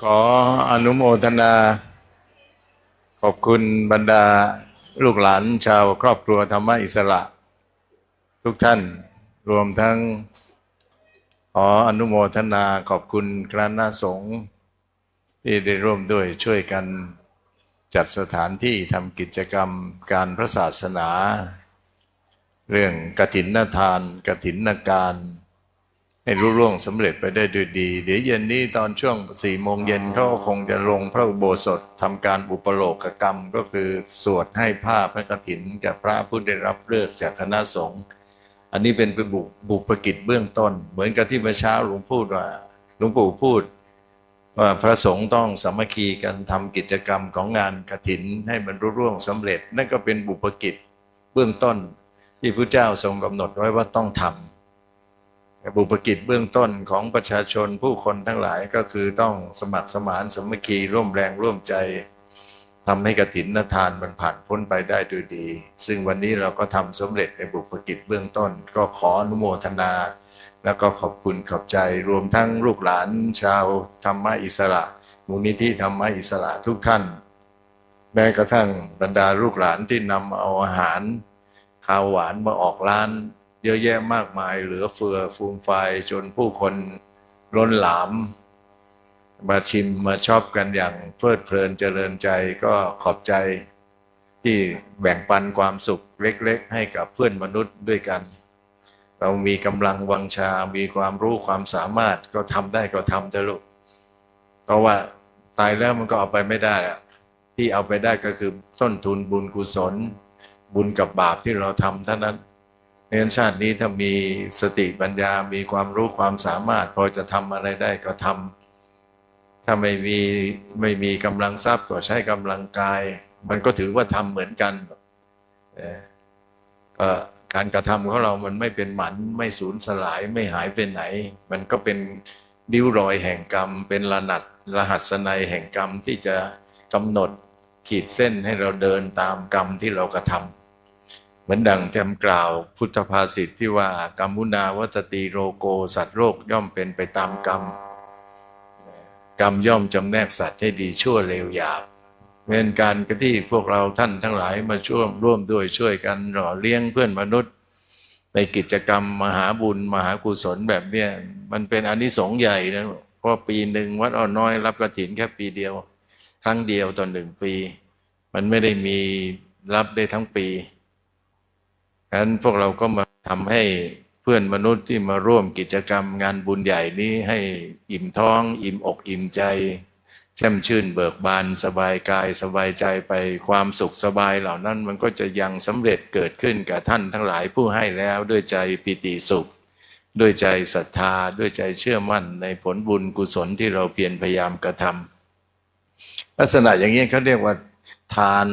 ขออนุโมทนา ขอบคุณบรรดาลูกหลานชาวครอบครัวธรรมอิสระ ทุกท่านรวมทั้ง ขออนุโมทนาขอบคุณคณะสงฆ์ที่ได้ร่วมด้วยช่วยกันจัดสถานที่ทำกิจกรรมการพระศาสนา เรื่องกฐินนาทานกฐินนาการ ให้รุ่ร่วงสำเร็จไปได้ด้วยดี เดี๋ยวเย็นนี้ตอนช่วงสี่โมงเย็นเขาก็คงจะลงพระอุโบสถทำการอุปโลกกรรมก็คือสวดให้ผ้าพระกฐินกับพระผู้ได้รับเลือกจากคณะสงฆ์อันนี้เป็นบุบุปกิจเบื้องต้น เหมือนกับที่เมื่อเช้าหลวงพูดว่าหลวงปู่พูดว่าพระสงฆ์ต้องสามัคคีกันทำกิจกรรมของงานกฐินให้มันรุ่ร่วงสำเร็จ นั่นก็เป็นบุปกิจเบื้องต้น ที่พระเจ้าทรงกำหนดไว้ว่าต้องทำ บุปกิจเบื้องต้นของประชาชนผู้คนทั้งหลายก็คือต้องสมัครสมานสมัคคีร่วมแรงร่วมใจทำให้กฐินทานมันผ่านพ้นไปได้ด้วยดี ซึ่งวันนี้เราก็ทำสำเร็จในบุปกิจเบื้องต้น ก็ขออนุโมทนา แล้วก็ขอบคุณขอบใจรวมทั้งลูกหลานชาวธรรมะอิสระมูลนิธิธรรมะอิสระทุกท่าน แม้กระทั่งบรรดาลูกหลานที่นำเอาอาหารข้าวหวานมาออกร้าน เยอะแยะมากมาย เหลือเฟือฟูมไฟจนผู้คนล้นหลาม มาชิมมาชอบกันอย่างเพลิดเพลินเจริญใจก็ขอบใจที่แบ่งปันความสุขเล็ก ๆ ให้กับเพื่อนมนุษย์ด้วยกัน เรามีกำลังวังชา มีความรู้ความสามารถก็ทำได้ก็ทำเถอะลูกเพราะว่าตายแล้วมันก็เอาไปไม่ได้อะที่เอาไปได้ก็คือต้นทุนบุญกุศล บุญกับบาปที่เราทำเท่านั้น ในชาตินี้ถ้ามีสติปัญญา มีความรู้ความสามารถ พอจะทำอะไรได้ก็ทำ ถ้าไม่มีไม่มีกำลังทรัพย์ก็ใช้กำลังกาย มันก็ถือว่าทำเหมือนกันการกระทำของเรามันไม่เป็นหมันไม่สูญสลายไม่หายไปไหน มันก็เป็นดิ้วรอยแห่งกรรม เป็นรหัสรหัสนัยแห่งกรรมที่จะกำหนดขีดเส้นให้เราเดินตามกรรมที่เรากระทำ เหมือนดังจำกล่าวพุทธภาษิตที่ว่ากรรมุนาวัตติโรโกสัตว์โลกย่อมเป็นไปตามกรรม กรรมย่อมจำแนกสัตว์ให้ดีชั่วเลวหยาบเป็นการกระที่พวกเราท่านทั้งหลายมาช่วยร่วมด้วยช่วยกันหล่อเลี้ยงเพื่อนมนุษย์ ในกิจกรรมมหาบุญมหากุศลแบบเนี้ยมันเป็นอนิสงส์ใหญ่นะเพราะปีหนึ่งวัดอ้อน้อยรับกระถินแค่ปีเดียว ครั้งเดียวต่อหนึ่งปี มันไม่ได้มีรับได้ทั้งปี ฉะนั้นพวกเราก็มาทำให้เพื่อนมนุษย์ที่มาร่วมกิจกรรมงานบุญใหญ่นี้ให้อิ่มท้อง อิ่มอกอิ่มใจแช่มชื่นเบิกบานสบายกายสบายใจไปความสุขสบายเหล่านั้นมันก็จะยังสำเร็จเกิดขึ้นกับท่านทั้งหลายผู้ให้แล้วด้วยใจปิติสุข ด้วยใจศรัทธาด้วยใจเชื่อมั่นในผลบุญกุศลที่เราเพียรพยายามกระทำลักษณะอย่างนี้เขาเรียกว่า ทาน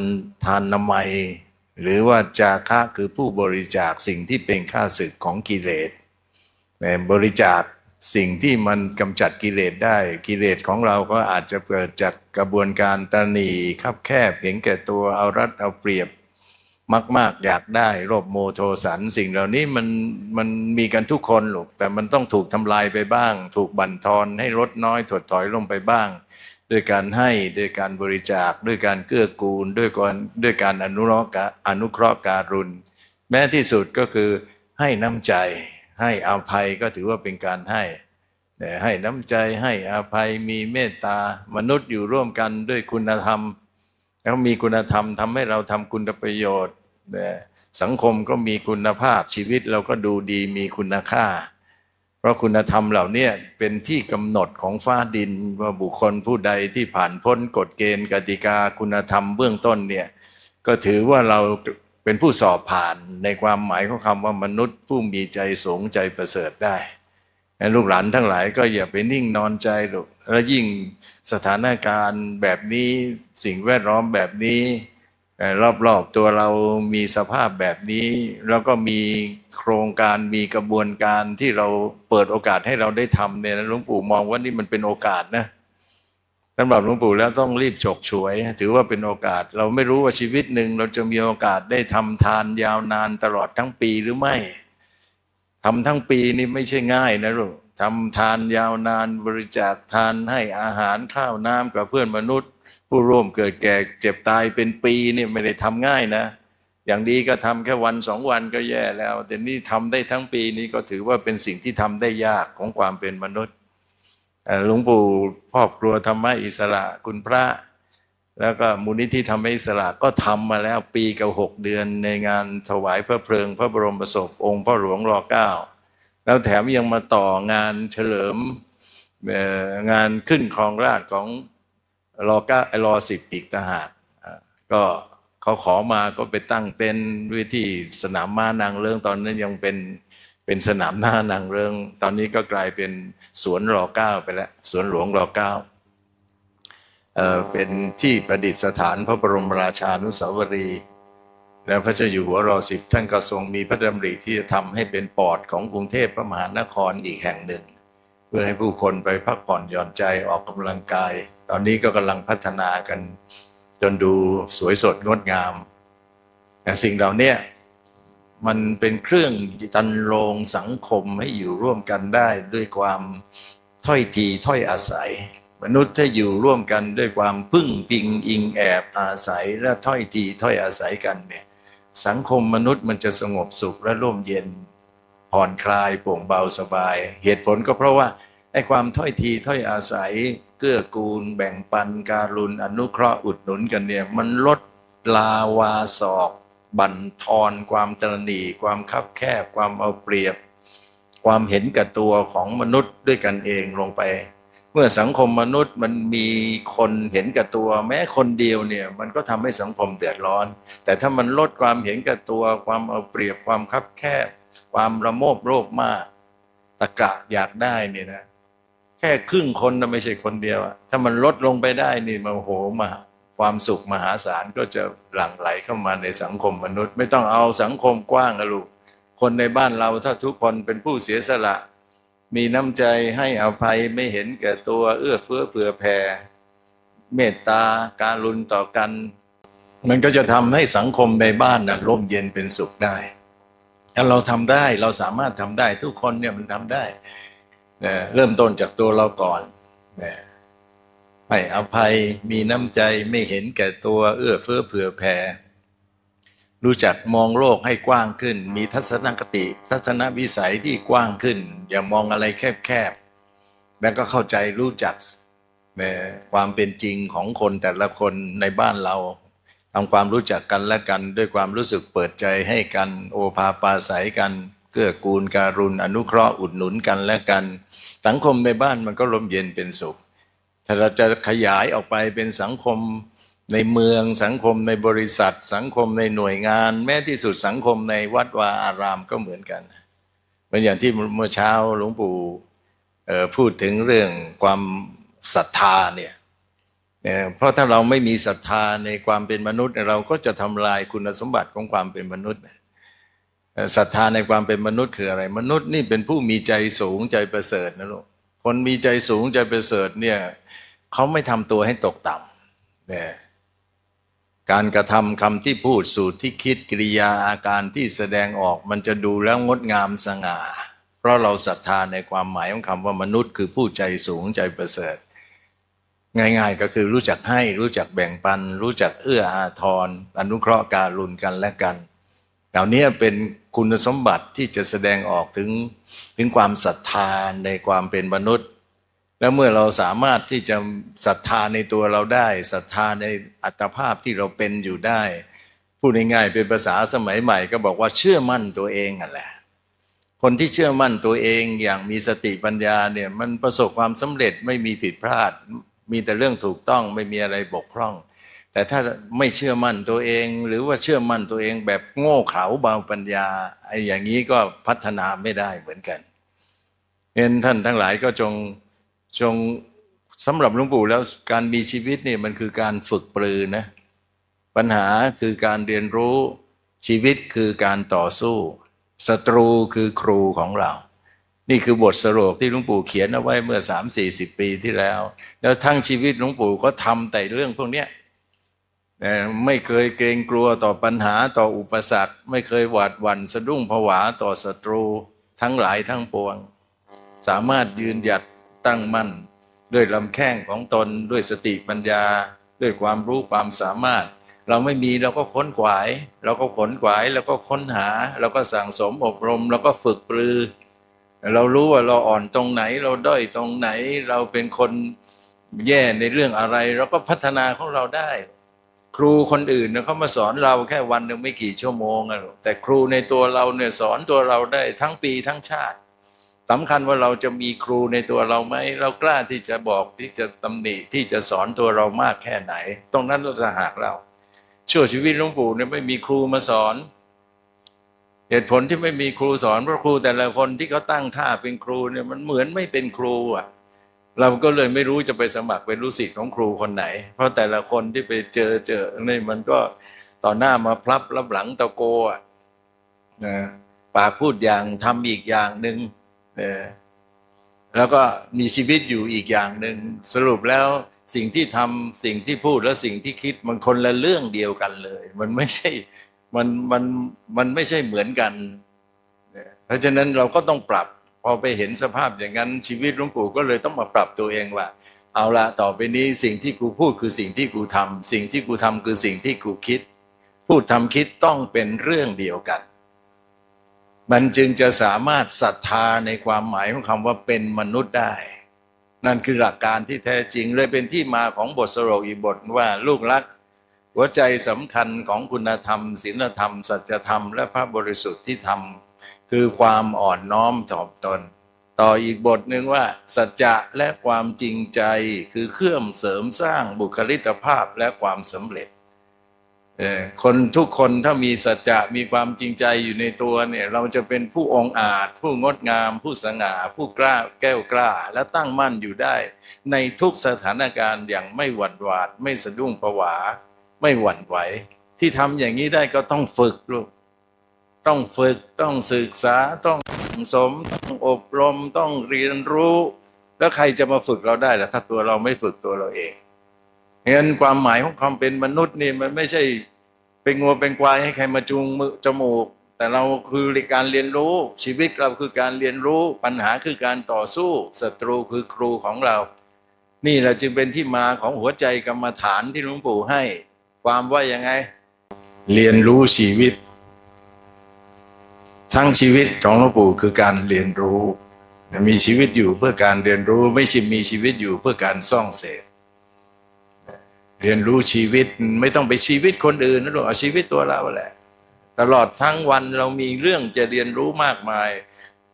ทานนามัย หรือว่าจาคะคือผู้บริจาคสิ่งที่เป็นค่าศึกของกิเลสเนี่ยบริจาคสิ่งที่มันกำจัดกิเลสได้กิเลสของเราก็อาจจะเกิดจากกระบวนการตระหนีคับแคบเห็นแก่ตัวเอารัดเอาเปรียบมาก ๆ อยากได้โลภโมโทสัน สิ่งเหล่านี้มันมันมีกันทุกคนหรอกแต่มันต้องถูกทำลายไปบ้าง ถูกบั่นทอนให้ลดน้อยถดถอยลงไปบ้าง ด้วยการให้ด้วยการบริจาค ด้วยการเกื้อกูล ด้วยการด้วยการอนุเคราะห์กะอนุเคราะห์การุณ แม้ที่สุดก็คือให้น้ำใจ ให้อภัยก็ถือว่าเป็นการให้แต่ให้น้ำใจให้อภัยมีเมตตามนุษย์อยู่ร่วมกันด้วยคุณธรรม แล้วมีคุณธรรมทำให้เราทำคุณประโยชน์สังคมก็มีคุณภาพชีวิตเราก็ดูดีมีคุณค่า เพราะคุณธรรมเหล่านี้เป็นที่กำหนดของฟ้าดินว่าบุคคลผู้ใดที่ผ่านพ้นกฎเกณฑ์กติกาคุณธรรมเบื้องต้นเนี่ยก็ถือว่าเราเป็นผู้สอบผ่านในความหมายของคำว่ามนุษย์ ผู้มีใจสูงใจประเสริฐได้ลูกหลานทั้งหลายก็อย่าไปนิ่งนอนใจหรอกแล้วยิ่งสถานการณ์แบบนี้สิ่งแวดล้อมแบบนี้ รอบๆตัวเรามีสภาพแบบนี้ แล้วก็มีโครงการมีกระบวนการที่เราเปิดโอกาสให้เราได้ทำเนี่ยหลวงปู่มองว่านี่มันเป็นโอกาสนะสำหรับหลวงปู่แล้วต้องรีบฉกฉวย ถือว่าเป็นโอกาส เราไม่รู้ว่าชีวิตหนึ่งเราจะมีโอกาสได้ทำทานยาวนานตลอดทั้งปีหรือไม่ทำทั้งปีนี่ไม่ใช่ง่ายนะลูกทำทานยาวนานบริจาคทานให้อาหารข้าวน้ำกับเพื่อนมนุษย์ ผู้ร่วมเกิดแก่เจ็บตายเป็นปีนี่ไม่ได้ทำง่ายนะ อย่างดีก็ทำแค่วันสองวันก็แย่แล้ว แต่นี่ทำได้ทั้งปีนี้ก็ถือว่าเป็นสิ่งที่ทำได้ยากของความเป็นมนุษย์หลวงปู่พ่อครัวธรรมอิสระคุณพระ แล้วก็มูลนิธิธรรมอิสระก็ทำมาแล้วปีกับหกเดือนในงานถวายพระเพลิง พระบรมศพองค์พ่อหลวงรอเก้าแล้วแถมยังมาต่องานเฉลิมงานขึ้นครองราชของ รอเก้ารอสิบอีกต่างหากอ่าก็เขาขอมาก็ไปตั้งเต็นท์ไว้ที่สนามม้านางเรื่องตอนนั้นยังเป็นเป็นสนามหน้านางเรื่อง ตอนนี้ก็กลายเป็นสวนรอเก้าไปแล้วสวนหลวงรอเก้าเอ่อเป็นที่ประดิษฐานพระบรมราชานุสาวรีย์แล้วพระเจ้าอยู่หัวรอสิบท่านก็ทรงมีพระดำริที่จะทำให้เป็นปอดของกรุงเทพพระมหานครอีกแห่งหนึ่ง เพื่อให้ผู้คนไปพักผ่อนหย่อนใจออกกำลังกาย ตอนนี้ก็กำลังพัฒนากัน จนดูสวยสดงดงามแต่สิ่งเหล่านี้มันเป็นเครื่องจันโรงสังคมให้อยู่ร่วมกันได้ด้วยความถ้อยทีถ้อยอาศัย มนุษย์ถ้าอยู่ร่วมกันด้วยความพึ่งพิงอิงแอบอาศัยและถ้อยทีถ้อยอาศัยกันเนี่ยสังคมมนุษย์มันจะสงบสุขและร่มเย็นผ่อนคลายโปร่งเบาสบาย เหตุผลก็เพราะว่าไอ้ความถ้อยทีถ้อยอาศัย กื้อกูล แบ่งปันการุณอนุเคราะห์อุดหนุนกันเนี่ย มันลดลาวาศอกบั่นทอนความตระหนี่ความคับแคบความเอาเปรียบ ความเห็นแกับตัวของมนุษย์ด้วยกันเองลงไป เมื่อสังคมมนุษย์มันมีคนเห็นแกับตัว แม้คนเดียวเนี่ยมันก็ทำให้สังคมเดือดร้อน แต่ถ้ามันลดความเห็นแกับตัว ความเอาเปรียบความคับแคบ ความระโมบโลภมากตะกะอยากได้เนี่ยนะ แค่ครึ่งคนนะไม่ใช่คนเดียวอะถ้ามันลดลงไปได้นี่มันโหมาความสุขมหาศาลก็จะหลั่งไหลเข้ามาในสังคมมนุษย์ ไม่ต้องเอาสังคมกว้างนะลูกคนในบ้านเราถ้าทุกคนเป็นผู้เสียสละ มีน้ำใจให้อภัยไม่เห็นแก่ตัวเอื้อเฟื้อเผื่อแผ่เมตตาการุณต่อกัน มันก็จะทำให้สังคมในบ้านนะร่มเย็นเป็นสุขได้ถ้าเราทำได้เราสามารถทำได้ทุกคนเนี่ยมันทำได้ นะเริ่มต้นจากตัวเราก่อนนะให้อภัยมีน้ำใจไม่เห็นแก่ตัวเอื้อเฟื้อเผื่อแผ่รู้จักมองโลกให้กว้างขึ้น มีทัศนคติ ทัศนวิสัยที่กว้างขึ้น อย่ามองอะไรแคบๆแล้วก็เข้าใจรู้จักความเป็นจริงของคนแต่ละคนในบ้านเราทำความรู้จักกันและกัน ด้วยความรู้สึกเปิดใจให้กัน โอภาปาศัยกัน เกื้อกูลการุณอนุเคราะห์อุดหนุนกันและกัน สังคมในบ้านมันก็ร่มเย็นเป็นสุข ถ้าเราจะขยายออกไปเป็นสังคมในเมืองสังคมในบริษัท สังคมในหน่วยงาน แม้ที่สุดสังคมในวัดวาอารามก็เหมือนกันเหมือนอย่างที่เมื่อเช้าหลวงปู่พูดถึงเรื่องความศรัทธาเนี่ยเพราะถ้าเราไม่มีศรัทธาในความเป็นมนุษย์ เราก็จะทำลายคุณสมบัติของความเป็นมนุษย์ ศรัทธาในความเป็นมนุษย์คืออะไร มนุษย์นี่เป็นผู้มีใจสูงใจประเสริฐนะลูกคนมีใจสูงใจประเสริฐเนี่ยเขาไม่ทำตัวให้ตกต่ำเนี่ยการกระทำคำที่พูดสูตรที่คิดกิริยาอาการที่แสดงออกมันจะดูแล้วงดงามสง่า เพราะเราศรัทธาในความหมายของคำว่ามนุษย์คือผู้ใจสูงใจประเสริฐ ง่ายๆก็คือรู้จักให้รู้จักแบ่งปัน รู้จักเอื้ออาทรอนุเคราะห์การุณกันและกันเหล่านี้เป็น คุณสมบัติที่จะแสดงออกถึงถึงความศรัทธาในความเป็นมนุษย์ แล้วเมื่อเราสามารถที่จะศรัทธาในตัวเราได้ศรัทธาในอัตภาพที่เราเป็นอยู่ได้พูดง่ายๆเป็นภาษาสมัยใหม่ก็บอกว่าเชื่อมั่นตัวเองนั่นแหละคนที่เชื่อมั่นตัวเองอย่างมีสติปัญญาเนี่ยมันประสบความสำเร็จไม่มีผิดพลาด มีแต่เรื่องถูกต้องไม่มีอะไรบกพร่อง แต่ถ้าไม่เชื่อมั่นตัวเอง หรือว่าเชื่อมั่นตัวเองแบบโง่เขลาเบาปัญญาไอ้อย่างนี้ก็พัฒนาไม่ได้เหมือนกันเห็นท่านทั้งหลายก็จงจงสำหรับหลวงปู่แล้วการมีชีวิตนี่มันคือการฝึกปรือนะปัญหาคือการเรียนรู้ชีวิตคือการต่อสู้ศัตรูคือครูของเรา นี่คือบทสรุปที่หลวงปู่เขียนเอาไว้เมื่อสามสี่สิบปีที่แล้ว แล้วทั้งชีวิตหลวงปู่ก็ทำแต่เรื่องพวกนี้ ไม่เคยเกรงกลัวต่อปัญหาต่ออุปสรรค ไม่เคยหวาดหวั่นสะดุ้งผวาต่อศัตรูทั้งหลายทั้งปวง สามารถยืนหยัดตั้งมั่น ด้วยลำแข้งของตนด้วยสติปัญญา ด้วยความรู้ความสามารถ เราไม่มีเราก็ค้นขวาย เราก็ขนขวายเราก็ค้นหา เราก็สั่งสมอบรมเราก็ฝึกปรือ เรารู้ว่าเราอ่อนตรงไหน เราด้อยตรงไหน เราเป็นคนแย่ในเรื่องอะไร เราก็พัฒนาของเราได้ ครูคนอื่นเนี่ยเขามาสอนเราแค่วันหนึ่งไม่กี่ชั่วโมงอะแต่ครูในตัวเราเนี่ยสอนตัวเราได้ทั้งปีทั้งชาติสำคัญว่าเราจะมีครูในตัวเราไหมเรากล้าที่จะบอกที่จะตำหนิที่จะสอนตัวเรามากแค่ไหน ตรงนั้นเราจะหากเราชั่วชีวิตหลวงปู่เนี่ยไม่มีครูมาสอน เหตุผลที่ไม่มีครูสอนเพราะครูแต่ละคนที่เขาตั้งท่าเป็นครูเนี่ยมันเหมือนไม่เป็นครูอะ เราก็เลยไม่รู้จะไปสมัครเป็นลูกศิษย์ของครูคนไหน เพราะแต่ละคนที่ไปเจอเจอนี่มันก็ต่อหน้ามาพลับรับหลังตะโกอะนะปากพูดอย่างทำอีกอย่างหนึ่งแล้วก็มีชีวิตอยู่อีกอย่างหนึ่งสรุปแล้วสิ่งที่ทำสิ่งที่พูดและสิ่งที่คิดมันคนละเรื่องเดียวกันเลย มันไม่ใช่มันมันมันไม่ใช่เหมือนกัน เพราะฉะนั้นเราก็ต้องปรับ พอไปเห็นสภาพอย่างนั้นชีวิตหลวงปู่ก็เลยต้องมาปรับตัวเองว่า เอาละต่อไปนี้สิ่งที่กูพูดคือสิ่งที่กูทำสิ่งที่กูทำคือสิ่งที่กูคิด พูดทำคิดต้องเป็นเรื่องเดียวกัน มันจึงจะสามารถศรัทธาในความหมายของคำว่าเป็นมนุษย์ได้ นั่นคือหลักการที่แท้จริงเลยเป็นที่มาของบทสโรอีกบทว่าลูกรักหัวใจสำคัญของคุณธรรมศีลธรรม สัจธรรม และพระบริสุทธิ์ที่ทำ คือความอ่อนน้อมถ่อมตน ต่ออีกบทหนึ่งว่า สัจจะและความจริงใจคือเครื่องเสริมสร้างบุคลิตภาพและความสำเร็จเอ่อคนทุกคนถ้ามีสัจจะมีความจริงใจอยู่ในตัวเนี่ยเราจะเป็นผู้องอาจ ผู้งดงาม ผู้สง่า ผู้กล้าแก้วกล้า และตั้งมั่นอยู่ได้ ในทุกสถานการณ์อย่างไม่หวั่นหวาด ไม่สะดุ้งผวา ไม่หวั่นไหว ที่ทำอย่างนี้ได้ก็ต้องฝึกลูก ต้องฝึกต้องศึกษาต้องสั่งสมต้องอบรมต้องเรียนรู้ แล้วใครจะมาฝึกเราได้ล่ะถ้าตัวเราไม่ฝึกตัวเราเองงั้นความหมายของความเป็นมนุษย์นี่มันไม่ใช่เป็นงัวเป็นควายให้ใครมาจูงมือจมูก แต่เราคือการเรียนรู้ชีวิตเราคือการเรียนรู้ปัญหาคือการต่อสู้ศัตรูคือครูของเรา นี่แหละจึงเป็นที่มาของหัวใจกรรมฐานที่หลวงปู่ให้ ความว่ายังไง เรียนรู้ชีวิต ทั้งชีวิตของหลวงปู่คือการเรียนรู้ มีชีวิตอยู่เพื่อการเรียนรู้ไม่ใช่มีชีวิตอยู่เพื่อการซ่องเสพเรียนรู้ชีวิตไม่ต้องไปชีวิตคนอื่นนะหรอกเอาชีวิตตัวเราแหละ ตลอดทั้งวันเรามีเรื่องจะเรียนรู้มากมาย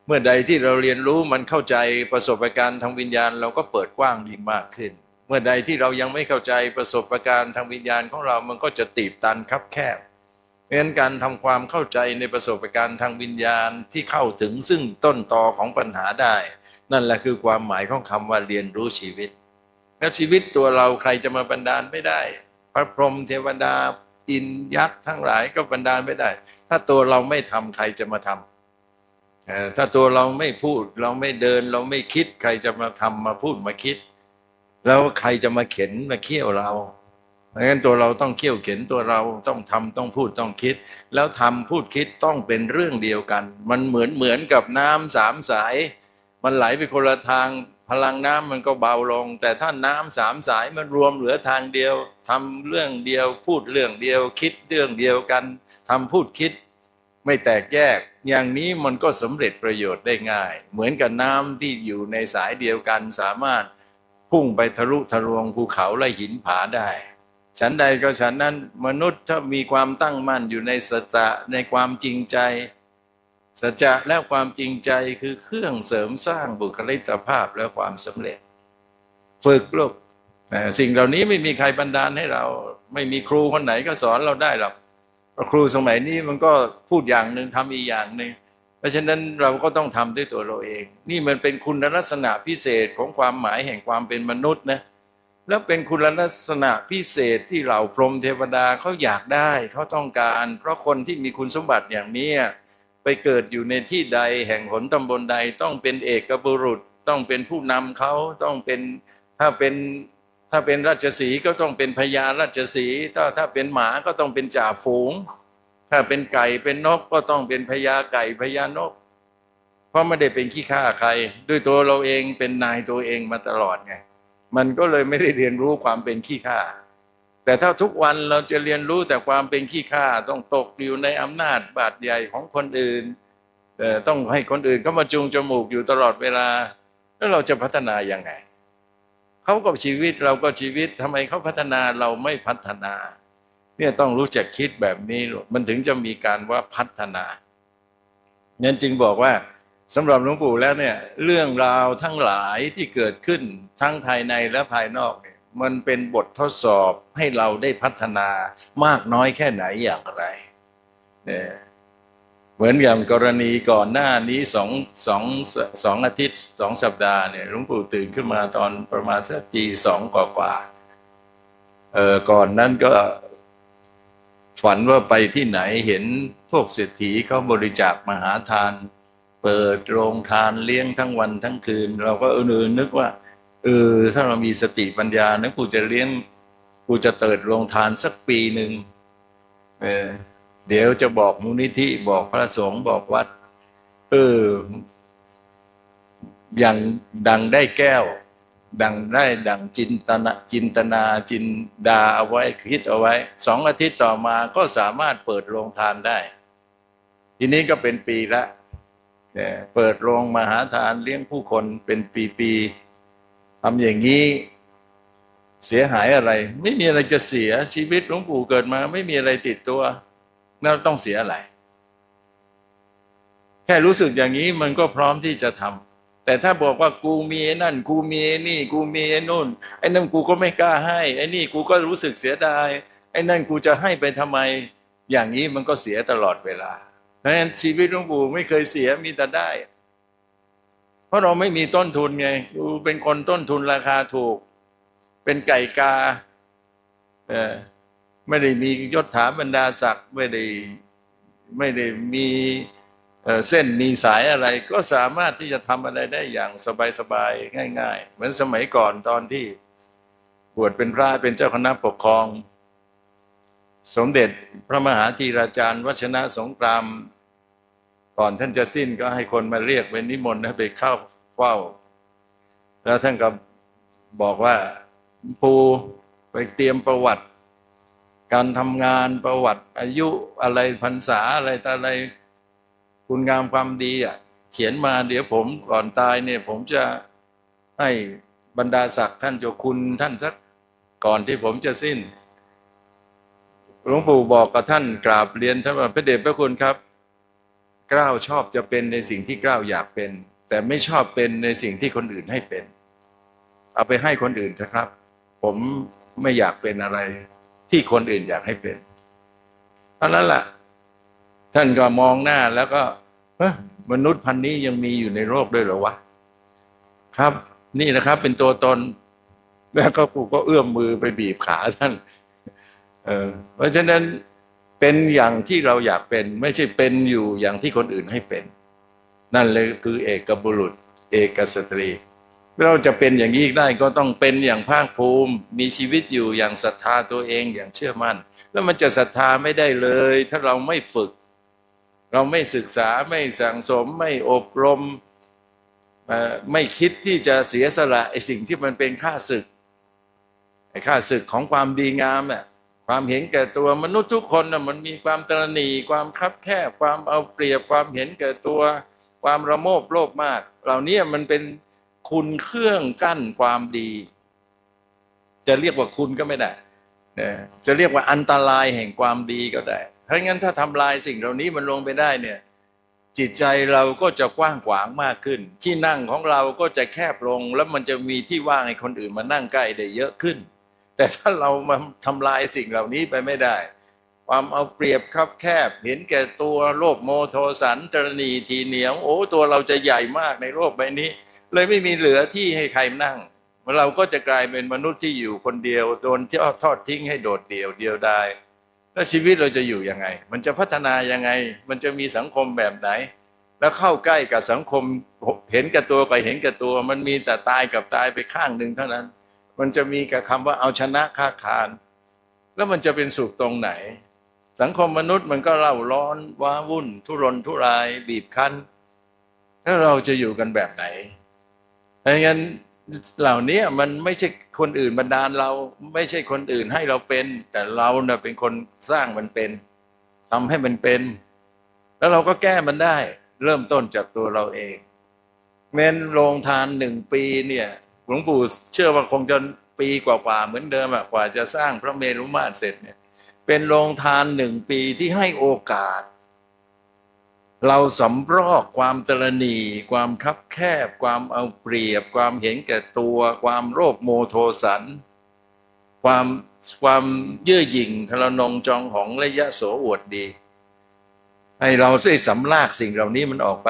เมื่อใดที่เราเรียนรู้มันเข้าใจประสบการณ์ทางวิญญาณ เราก็เปิดกว้างดีมากขึ้น เมื่อใดที่เรายังไม่เข้าใจประสบการณ์ทางวิญญาณของเรามันก็จะตีบตันคับแคบ เพราะฉะนั้นการทำความเข้าใจในประสบการณ์ทางวิญญาณที่เข้าถึงซึ่งต้นตอของปัญหาได้ นั่นแหละคือความหมายของคำว่าเรียนรู้ชีวิต แล้วชีวิตตัวเราใครจะมาบันดาลไม่ได้ พระพรหมเทวดาอินยักษ์ทั้งหลายก็บันดาลไม่ได้ ถ้าตัวเราไม่ทำใครจะมาทำเอ่อถ้าตัวเราไม่พูดเราไม่เดินเราไม่คิด ใครจะมาทำมาพูดมาคิด แล้วใครจะมาเข็นมาเคี่ยวเรา เพราะฉะนั้นตัวเราต้องเคี่ยวเข็นตัวเราต้องทำต้องพูดต้องคิด แล้วทำพูดคิดต้องเป็นเรื่องเดียวกัน มันเหมือนเหมือนกับน้ำสามสาย มันไหลไปคนละทางพลังน้ำมันก็เบาลง แต่ถ้าน้ำสามสายมันรวมเหลือทางเดียวทำเรื่องเดียว พูดเรื่องเดียว คิดเรื่องเดียวกันทำพูดคิด ไม่แตกแยก อย่างนี้มันก็สำเร็จประโยชน์ได้ง่าย เหมือนกับน้ำที่อยู่ในสายเดียวกันสามารถพุ่งไปทะลุทะลวงภูเขาและหินผาได้ ฉันใดก็ฉันนั้นมนุษย์ถ้ามีความตั้งมั่นอยู่ในสัจจะในความจริงใจ สัจจะและความจริงใจคือเครื่องเสริมสร้างบุคลิกภาพและความสำเร็จ ฝึกลูกสิ่งเหล่านี้ไม่มีใครบันดาลให้เรา ไม่มีครูคนไหนก็สอนเราได้หรอกครูสมัยนี้มันก็พูดอย่างหนึ่งทำอีกอย่างหนึ่งเพราะฉะนั้นเราก็ต้องทำด้วยตัวเราเอง นี่มันเป็นคุณลักษณะพิเศษของความหมายแห่งความเป็นมนุษย์นะ แล้วเป็นคุณลักษณะพิเศษที่เหล่าพรหมเทวดาเขาอยากได้เขาต้องการ เพราะคนที่มีคุณสมบัติอย่างนี้ไปเกิดอยู่ในที่ใดแห่งหนตำบลใดต้องเป็นเอกบุรุษ ต้องเป็นผู้นำเขาต้องเป็นถ้าเป็นถ้าเป็นราชสีก็ต้องเป็นพญาราชสีถ้าถ้าเป็นหมาก็ต้องเป็นจ่าฝูง ถ้าเป็นไก่เป็นนกก็ต้องเป็นพญาไก่พญานก เพราะไม่ได้เป็นขี้ข้าใคร ด้วยตัวเราเองเป็นนายตัวเองมาตลอดไง มันก็เลยไม่ได้เรียนรู้ความเป็นขี้ข้าแต่ถ้าทุกวันเราจะเรียนรู้แต่ความเป็นขี้ข้าต้องตกอยู่ในอำนาจบาดใหญ่ของคนอื่นต้องให้คนอื่นเข้ามาจูงจมูกอยู่ตลอดเวลา แล้วเราจะพัฒนายังไงเขาก็ชีวิตเราก็ชีวิตทำไมเขาพัฒนาเราไม่พัฒนา เนี่ยต้องรู้จักคิดแบบนี้มันถึงจะมีการว่าพัฒนานั้นจึงบอกว่า สำหรับหลวงปู่แล้วเนี่ยเรื่องราวทั้งหลายที่เกิดขึ้นทั้งภายในและภายนอกเนี่ยมันเป็นบททดสอบให้เราได้พัฒนามากน้อยแค่ไหนอย่างไรเนี่ยเหมือนอย่างกรณีก่อนหน้านี้สองสองสองอาทิตย์สองสัปดาห์เนี่ยหลวงปู่ตื่นขึ้นมาตอนประมาณสักตีสองกว่าๆเออก่อนนั้นก็ฝันว่าไปที่ไหนเห็นพวกเศรษฐีเขาบริจาคมหาทาน เปิดโรงทานเลี้ยงทั้งวันทั้งคืน เราก็เออนึกว่าเออถ้าเรามีสติปัญญานะกูจะเลี้ยงกูจะเติดโรงทานสักปีหนึ่งเออเดี๋ยวจะบอกมูลนิธิบอกพระสงฆ์บอกวัด เออ อย่างดังได้แก้ว ดังได้ดังจินตนาจินตนาจินดาเอาไว้คิดเอาไว้สองอาทิตย์ต่อมาก็สามารถเปิดโรงทานได้ ทีนี้ก็เป็นปีละ เปิดโรงมหาทานเลี้ยงผู้คนเป็นปีๆทำอย่างนี้เสียหายอะไร ไม่มีอะไรจะเสียชีวิตหลวงปู่เกิดมา ไม่มีอะไรติดตัวเราต้องเสียอะไร แค่รู้สึกอย่างนี้มันก็พร้อมที่จะทำแต่ถ้าบอกว่ากูมีไอ้นั่น กูมีไอ้นี่ กูมีไอ้นู่น ไอ้นั่นกูก็ไม่กล้าให้ ไอ้นี่กูก็รู้สึกเสียดาย ไอ้นั่นกูจะให้ไปทำไม อย่างนี้มันก็เสียตลอดเวลา ราะฉะนั้นชีวิตหลวงปู่ไม่เคยเสียมีแต่ได้ เพราะเราไม่มีต้นทุนไงกูเป็นคนต้นทุนราคาถูก เป็นไก่กาเออไม่ได้มียศถาบรรดาศักดิ์ไม่ได้ไม่ได้มีเส้นมีสายอะไรก็สามารถที่จะทำอะไรได้อย่างสบายๆง่าย ๆ เหมือนสมัยก่อนตอนที่บวชเป็นพระเป็นเจ้าคณะปกครอง สมเด็จพระมหาธีราจารย์วชนะสงคราม ก่อนท่านจะสิ้นก็ให้คนมาเรียกเป็นนิมนต์ให้ไปเข้าเฝ้า แล้วท่านก็บอกว่าปูไปเตรียมประวัติ การทำงานประวัติอายุอะไรพรรษาอะไรต่อะไรคุณงามความดีอะ เขียนมาเดี๋ยวผมก่อนตายเนี่ย ผมจะให้บรรดาศักดิ์ท่านเจ้าคุณท่านสักก่อนที่ผมจะสิ้นหลวงปู่บอกกับท่านกราบเรียนท่านว่าพระเดชพระคุณครับ กล้าวชอบจะเป็นในสิ่งที่เกล้าวอยากเป็น แต่ไม่ชอบเป็นในสิ่งที่คนอื่นให้เป็น เอาไปให้คนอื่นนะครับ ผมไม่อยากเป็นอะไร ที่คนอื่นอยากให้เป็นเพราะนั้นแหละท่านก็มองหน้าแล้วก็มนุษย์พันนี้ยังมีอยู่ในโลกด้วยเหรอวะครับ นี่นะครับ เป็นตัวตนแล้วก็ปู่ก็เอื้อมมือไปบีบขาท่าน เออเพราะฉะนั้น เป็นอย่างที่เราอยากเป็น ไม่ใช่เป็นอยู่อย่างที่คนอื่นให้เป็น นั่นเลยคือเอกบุรุษ เอกสตรี เราจะเป็นอย่างนี้ได้ก็ต้องเป็นอย่างภาคภูมิ มีชีวิตอยู่อย่างศรัทธาตัวเองอย่างเชื่อมั่น แล้วมันจะศรัทธาไม่ได้เลย ถ้าเราไม่ฝึก เราไม่ศึกษาไม่สั่งสมไม่อบรมไม่คิดที่จะเสียสละไอ้สิ่งที่มันเป็นค่าศึกไอ้ค่าศึกของความดีงามน่ะ ความเห็นแก่ตัวมนุษย์ทุกคนนะมันมีความตระหนี่ความคับแคบความเอาเปรียบความเห็นแก่ตัว ความระโมบโลภมาก เหล่านี้มันเป็นคุณเครื่องกั้นความดี จะเรียกว่าคุณก็ไม่ได้นะจะเรียกว่าอันตรายแห่งความดีก็ได้เพราะงั้นถ้าทำลายสิ่งเหล่านี้มันลงไปได้เนี่ย จิตใจเราก็จะกว้างขวางมากขึ้น ที่นั่งของเราก็จะแคบลง แล้วมันจะมีที่ว่างให้คนอื่นมานั่งใกล้ได้เยอะขึ้น แต่ถ้าเรามาทำลายสิ่งเหล่านี้ไปไม่ได้ ความเอาเปรียบคับแคบ เห็นแก่ตัวโลภโมโทสันตรณีทีเหนียว โอ้ตัวเราจะใหญ่มากในโลกใบนี้ เลยไม่มีเหลือที่ให้ใครนั่งเราก็จะกลายเป็นมนุษย์ที่อยู่คนเดียวโดนที่ทอดทิ้งให้โดดเดี่ยวเดียวดายแล้วชีวิตเราจะอยู่ยังไง มันจะพัฒนายังไง มันจะมีสังคมแบบไหน แล้วเข้าใกล้กับสังคมเห็นแก่ตัวกับเห็นแก่ตัว มันมีแต่ตายกับตายไปข้างหนึ่งเท่านั้น มันจะมีกับคำว่าเอาชนะค้าคาน แล้วมันจะเป็นสุขตรงไหน สังคมมนุษย์มันก็เล่าร้อนว้าวุ่น ทุรนทุรายบีบคั้นแล้วเราจะอยู่กันแบบไหนเพราะงั้นเหล่านี้มันไม่ใช่คนอื่นบันดาลเราไม่ใช่คนอื่นให้เราเป็น แต่เราเน่ะเป็นคนสร้างมันเป็นทำให้มันเป็น แล้วเราก็แก้มันได้ เริ่มต้นจากตัวเราเองเม้นโรงทานหนึ่งปีเนี่ย หลวงปู่เชื่อว่าคงจะปีกว่าๆเหมือนเดิมอะกว่าจะสร้างพระเมรุมาตรเสร็จเนี่ย เป็นโรงทานหนึ่งปีที่ให้โอกาส เราสำรอกความตรณี ความคับแคบ ความเอาเปรียบ ความเห็นแก่ตัว ความโรคโมโทสัน ความความเยื่อหยิ่งทรนงจองของระยะโสอวดดี ให้เราได้สำลากสิ่งเหล่านี้มันออกไป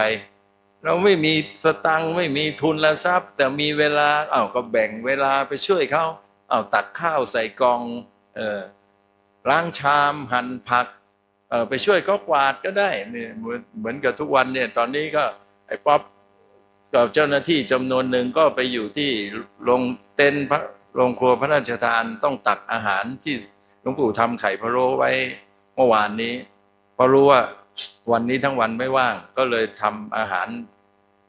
เราไม่มีสตังค์ไม่มีทุนละทรัพย์ แต่มีเวลาเอ้าก็แบ่งเวลาไปช่วยเขาเอ้าตักข้าวใส่กองเออล้างชามหั่นผักเออไปช่วยเขากวาดก็ได้เนี่ยเหมือนเหมือนกับทุกวันเนี่ยตอนนี้ก็ไอ้ป๊อปกับเจ้าหน้าที่จำนวนหนึ่งก็ไปอยู่ที่โรงเต็นพระโรงครัวพระราชทานต้องตักอาหารที่หลวงปู่ทำไข่พะโล้ไว้เมื่อวานนี้เพราะรู้ว่า วันนี้ทั้งวันไม่ว่างก็เลยทำอาหาร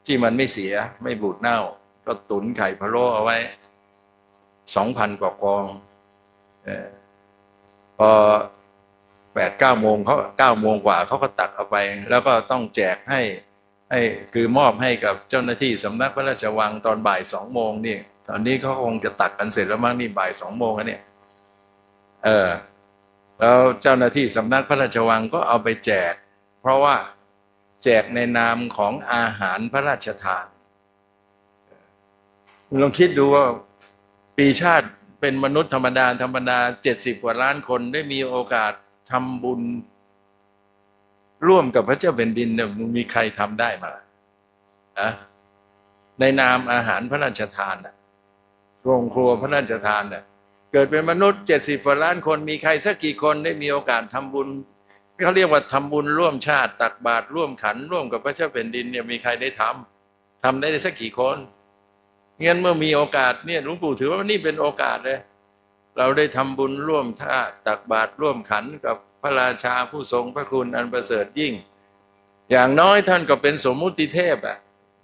ที่มันไม่เสียไม่บูดเน่า ก็ตุนไข่พะโล้เอาไว้สองพันกว่ากองพอแปดเก้าโมงเขาเก้าโมงกว่าเขาก็ตักเอาไป แล้วก็ต้องแจกให้ให้คือมอบให้กับเจ้าหน้าที่สำนักพระราชวังตอนบ่ายสองโมงนี่ ตอนนี้เขาคงจะตักกันเสร็จแล้วมั้งนี่บ่ายสองโมงแล้วเนี่ยเออแล้วเจ้าหน้าที่สำนักพระราชวังก็เอาไปแจก เพราะว่าแจกในนามของอาหารพระราชทานลองคิดดูว่าปีชาติเป็นมนุษย์ธรรมดา ธรรมดาเจ็ดสิบกว่าล้านคนได้มีโอกาสทำบุญ ร่วมกับพระเจ้าแผ่นดินเนี่ยมันมีใครทำได้มาอะในนามอาหารพระราชทานน่ะโรงครัวพระราชทานน่ะเกิดเป็นมนุษย์เจ็ดสิบกว่าล้านคน มีใครสักกี่คนได้มีโอกาสทำบุญ เขาเรียกว่าทำบุญร่วมชาติ ตักบาตรร่วมขัน ร่วมกับพระเจ้าแผ่นดินเนี่ยมีใครได้ทำทำได้สักกี่คนงั้นเมื่อมีโอกาสเนี่ยหลวงปู่ถือว่านี่เป็นโอกาสเลย เราได้ทำบุญร่วมท่าตักบาตรร่วมขันกับพระราชาผู้ทรงพระคุณอันประเสริฐยิ่ง อย่างน้อยท่านก็เป็นสมมุติเทพอะ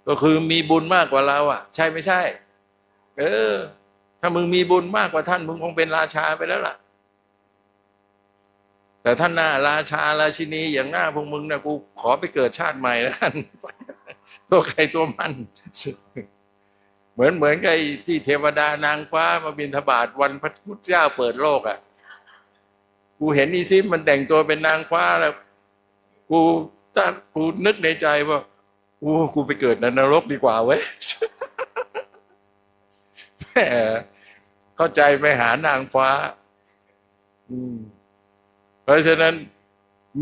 ก็คือมีบุญมากกว่าเราอะ ใช่ไม่ใช่ เออ ถ้ามึงมีบุญมากกว่าท่านมึงคงเป็นราชาไปแล้วล่ะ แต่ท่านหน้าราชาราชินีอย่างหน้าพวกมึงนะกูขอไปเกิดชาติใหม่แล้วกันตัวใครตัวมันเหมือนเหมือนกับที่เทวดานางฟ้ามาบินทบาทวันพระพุทธเจ้าเปิดโลกอะกูเห็นอีซิมมันแต่งตัวเป็นนางฟ้าแล้ว กูถ้ากูนึกในใจว่ากูกูไปเกิดในนรกดีกว่าเว้ยแหมเข้าใจไปหานางฟ้า อืม เพราะฉะนั้น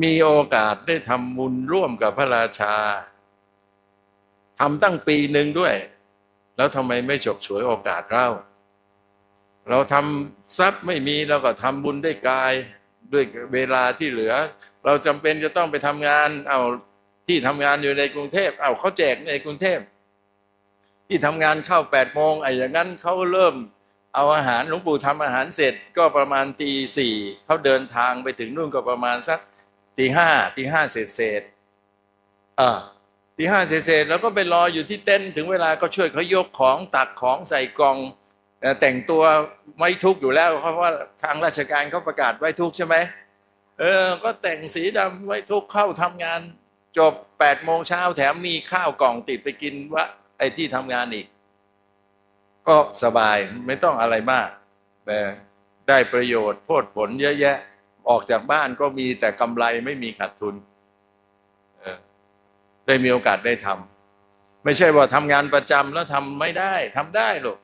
มีโอกาสได้ทำบุญร่วมกับพระราชาทำตั้งปีหนึ่งด้วย แล้วทำไมไม่ฉกฉวยโอกาสเราเราทำทรัพย์ไม่มีเราก็ทำบุญด้วยกายด้วยเวลาที่เหลือ เราจำเป็นจะต้องไปทำงาน เอาที่ทำงานอยู่ในกรุงเทพเอาเขาแจกในกรุงเทพที่ทำงานเข้าแปดโมงไอ้อย่างนั้นเขาเริ่ม เอาอาหารหลวงปู่ทำอาหารเสร็จก็ประมาณตีสี่เขาเดินทางไปถึงนู่นก็ประมาณสักตีห้าตีห้าเศษเศษๆอ่าตีห้าเศษๆแล้วก็ไปรออยู่ที่เต็นถึงเวลาก็ช่วยเขายกของตักของใส่กล่องเอ่แต่งตัวไว้ทุกอยู่แล้ว เพราะว่าทางราชการเขาประกาศไว้ทุกใช่ไหมเออ ก็แต่งสีดำไว้ทุกเข้าทำงาน จบแปดโมงเช้าแถมมีข้าวกล่องติดไปกินวะไอ้ที่ทำงานอีก ก็สบายไม่ต้องอะไรมาก แต่ได้ประโยชน์โพดผลเยอะแยะ ออกจากบ้านก็มีแต่กำไรไม่มีขาดทุนเออได้มีโอกาสได้ทำไม่ใช่ว่าทำงานประจำแล้วทำไม่ได้ทำได้หรอก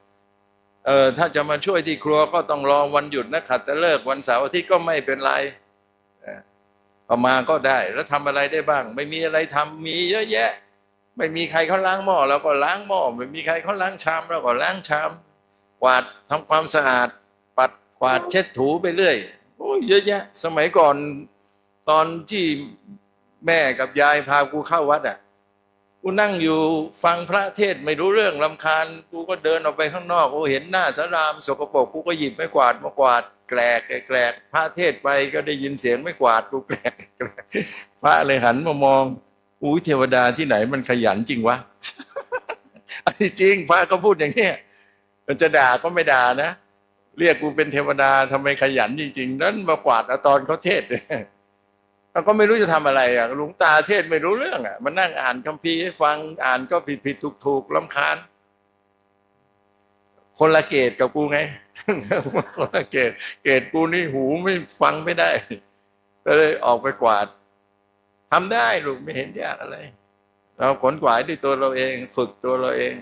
เออถ้าจะมาช่วยที่ครัวก็ต้องรอวันหยุดนะขัดจะเลิกวันเสาร์อาทิตย์ก็ไม่เป็นไรเอามาก็ได้ แล้วทำอะไรได้บ้าง ไม่มีอะไรทำมีเยอะแยะ ไม่มีใครเขาล้างหม้อเราก็ล้างหม้อไม่มีใครเขาล้างชามเราก็ล้างชามกวาดทำความสะอาด ปัดกวาดเช็ดถูไปเรื่อยโอ้ยเยอะแยะ สมัยก่อนตอนที่แม่กับยายพากูเข้าวัดอะกูนั่งอยู่ฟังพระเทศไม่รู้เรื่องลำคาญ กูก็เดินออกไปข้างนอกโอ้เห็นหน้าสาราม สกปรกกูก็หยิบไม้กวาดมากวาดแกลกแกลกพระเทศไปก็ได้ยินเสียงไม้กวาดกูแกลกแกลกพระเลยหันมามอง อุ้ยเทวดาที่ไหนมันขยันจริงวะอันนี้จริงพระก็พูดอย่างเนี้ยมันจะด่าก็ไม่ด่านะ เรียกกูเป็นเทวดาทำไมขยันจริงๆ นั้นมากวาดอตอนเขาเทศเนี่ยเราก็ไม่รู้จะทำอะไรอะหลวงตาเทศไม่รู้เรื่องอะมันนั่งอ่านคัมภีร์ให้ฟังอ่านก็ผิดผิดถูกถูกลำคาญ คนละเกตกับกูไง คนละเกตเกตกูนี่หูไม่ฟังไม่ได้ ก็เลยออกไปกวาด ทำได้ลูกไม่เห็นยากอะไร เราขนกวายด้วยตัวเราเอง ฝึกตัวเราเอง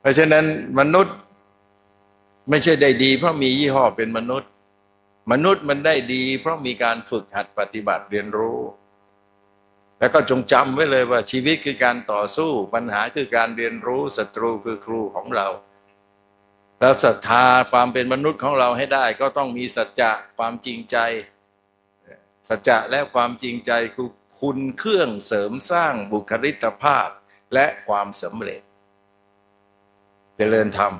เพราะฉะนั้นมนุษย์ไม่ใช่ได้ดีเพราะมียี่ห้อเป็นมนุษย์ มนุษย์มันได้ดี เพราะมีการฝึกหัดปฏิบัติเรียนรู้ แล้วก็จงจำไว้เลยว่าชีวิตคือการต่อสู้ ปัญหาคือการเรียนรู้ศัตรูคือครูของเราแล้วศรัทธาความเป็นมนุษย์ของเราให้ได้ ก็ต้องมีสัจจะความจริงใจ สัจจะและความจริงใจคือคุณเครื่องเสริมสร้างบุคลิกภาพและความสำเร็จ เจริญธรรม